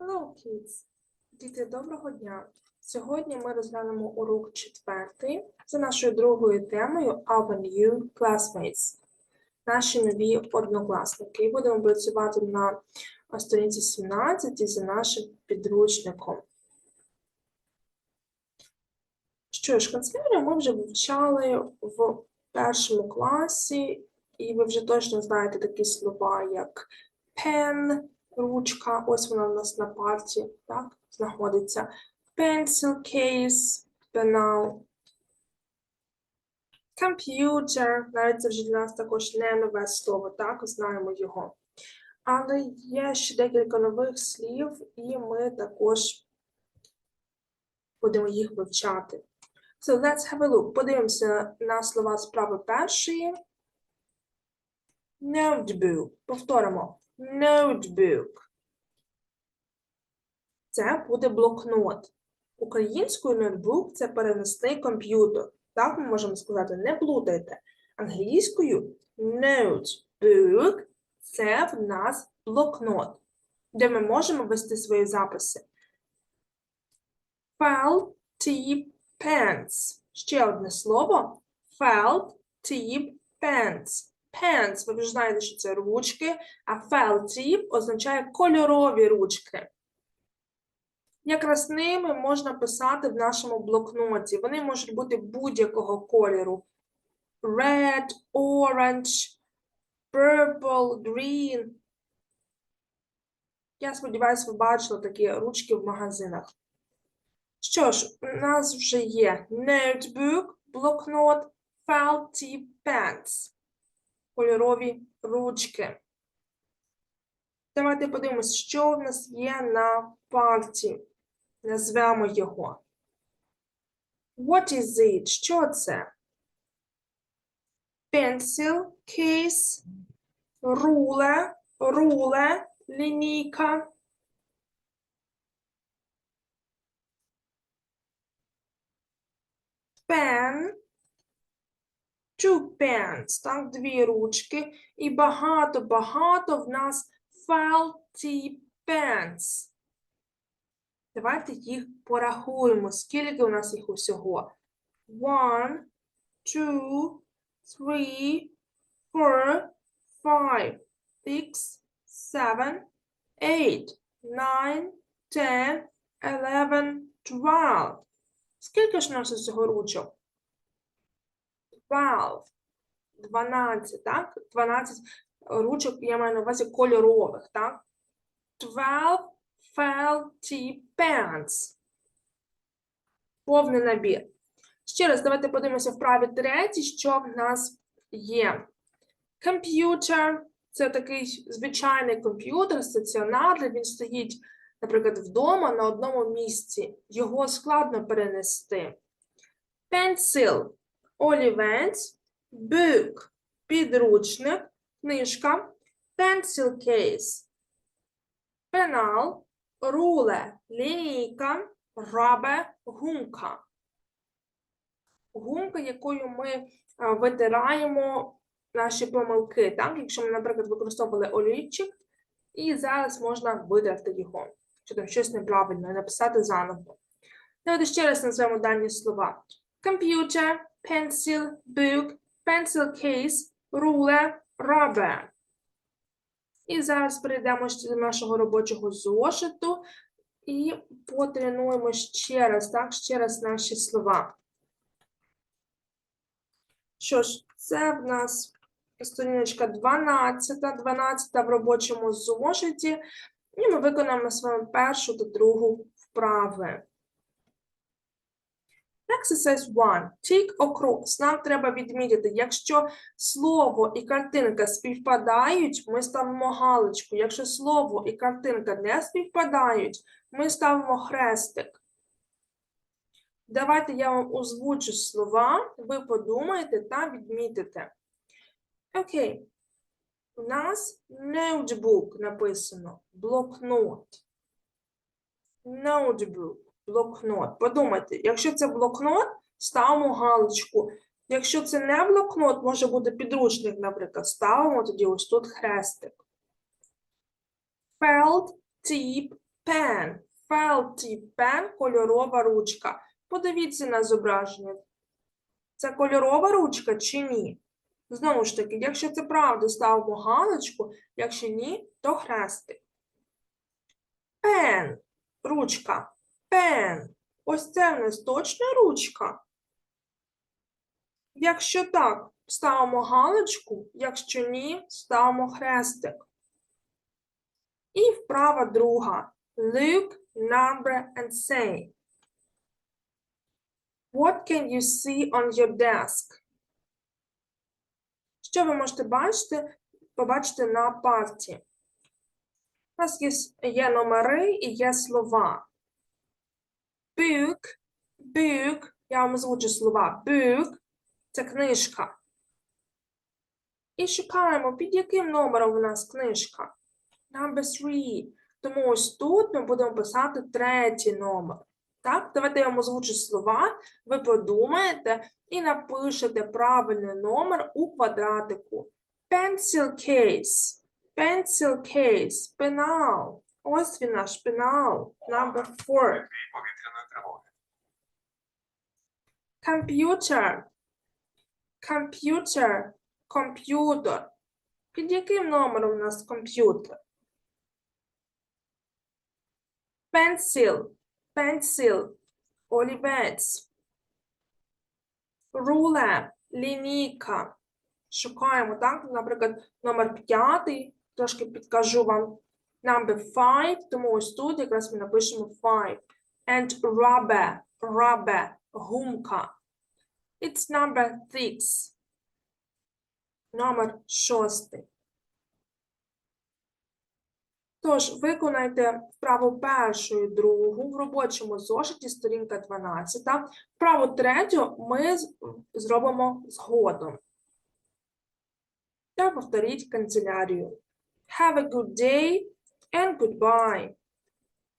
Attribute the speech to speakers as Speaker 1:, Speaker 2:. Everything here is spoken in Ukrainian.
Speaker 1: Hello, kids! Діти, доброго дня! Сьогодні ми розглянемо урок четвертий за нашою другою темою Our New Classmates. Наші нові однокласники. І будемо працювати на сторінці 17 за нашим підручником. Що ж, канцелярію ми вже вивчали в першому класі, і ви вже точно знаєте такі слова, як pen, ручка, ось вона у нас на парті, так, знаходиться. Pencil case, пенал. Computer, навіть це вже для нас також не нове слово, так, знаємо його. Але є ще декілька нових слів, і ми також будемо їх вивчати. So let's have a look. Подивимося на слова справи першої. Notebook. Повторимо. Notebook. Це буде блокнот. Українською ноутбук це переносний комп'ютер. Так ми можемо сказати, не плутайте. Англійською notebook це в нас блокнот, де ми можемо вести свої записи. Felt tip pens. Ще одне слово. Felt tip pens. Pens, ви вже знаєте, що це ручки, а felt означає кольорові ручки. Якраз ними можна писати в нашому блокноті. Вони можуть бути будь-якого кольору. Red, orange, purple, green. Я сподіваюся, ви бачили такі ручки в магазинах. Що ж, у нас вже є notebook, блокнот, felt tip pens. Кольорові ручки. Давайте подивимось, що в нас є на парті. Назвемо його. What is it? Що це? Pencil, case, руле, руле, лінійка. Pen, two pens, так, дві ручки, і багато-багато в нас faulty pens. Давайте їх порахуємо. Скільки у нас їх усього? One, two, three, four, five, six, seven, eight, nine, ten, eleven, twelve. Скільки ж у нас усього ручок? Twelve. Дванадцять, так? Дванадцять ручок, я маю на увазі кольорових, так? Twelve Felty pants. Повний набір. Ще раз, давайте подивимося в праві третій, що в нас є. Комп'ютер це такий звичайний комп'ютер, стаціонарний. Він стоїть, наприклад, вдома на одному місці. Його складно перенести. Pencil – олівець, book – підручник, книжка, pencil case – пенал, руле, лінійка, рабе, гумка. Гумка, якою ми витираємо наші помилки. Так? Якщо ми, наприклад, використовували олівчик, і зараз можна видерти його, що там щось неправильно, написати заново. Давайте ще раз назвемо дані слова: Computer, pencil, book, pencil case, ruler, rubber. І зараз перейдемо ще до нашого робочого зошиту і потренуємо ще раз, так, ще раз наші слова. Що ж, це в нас сторіночка 12, 12 в робочому зошиті, і ми виконаємо з вами першу та другу вправи. Exercise 1. Tick across. Нам треба відмітити, якщо слово і картинка співпадають, ми ставимо галочку. Якщо слово і картинка не співпадають, ми ставимо хрестик. Давайте я вам озвучу слова, ви подумайте та відмітите. Окей. У нас ноутбук написано. Блокнот. Ноутбук блокнот. Подумайте, якщо це блокнот, ставимо галочку. Якщо це не блокнот, може бути підручник, наприклад, ставимо тоді ось тут хрестик. Felt tip Pen. Felty pen – кольорова ручка. Подивіться на зображення. Це кольорова ручка чи ні? Знову ж таки, якщо це правда, ставимо галочку, якщо ні, то хрестик. Пен. Ручка. Пен. Ось це в нас точно ручка. Якщо так, ставимо галочку, якщо ні, ставимо хрестик. І вправа друга. Look, number and say. What can you see on your desk? Що ви можете бачити, побачити на парті? У нас є, є номери і є слова. Büyük, я вам озвучу слова büyük, це книжка. І шукаємо, під яким номером у нас книжка. Number three. Тому ось тут ми будемо писати третій номер. Так, давайте я вам озвучу слова, ви подумаєте і напишете правильний номер у квадратику. Pencil case. Pencil case. Пенал. Ось він наш пенал. Number four. Computer. Computer. Комп'ютер. Під яким номером у нас комп'ютер? Pencil. Pencil. Олівець. Ruler. Лінійка. Шукаємо, так? Наприклад, номер п'ятий. Трошки підкажу вам. Number five. Тому ось тут якраз ми напишемо five. And rubber. Rubber. Гумка. It's number six. Номер шостий. Тож, виконайте вправу першу і другу в робочому зошиті, сторінка 12. Вправу третю ми зробимо згодом. Та повторіть канцелярію. Have a good day and goodbye.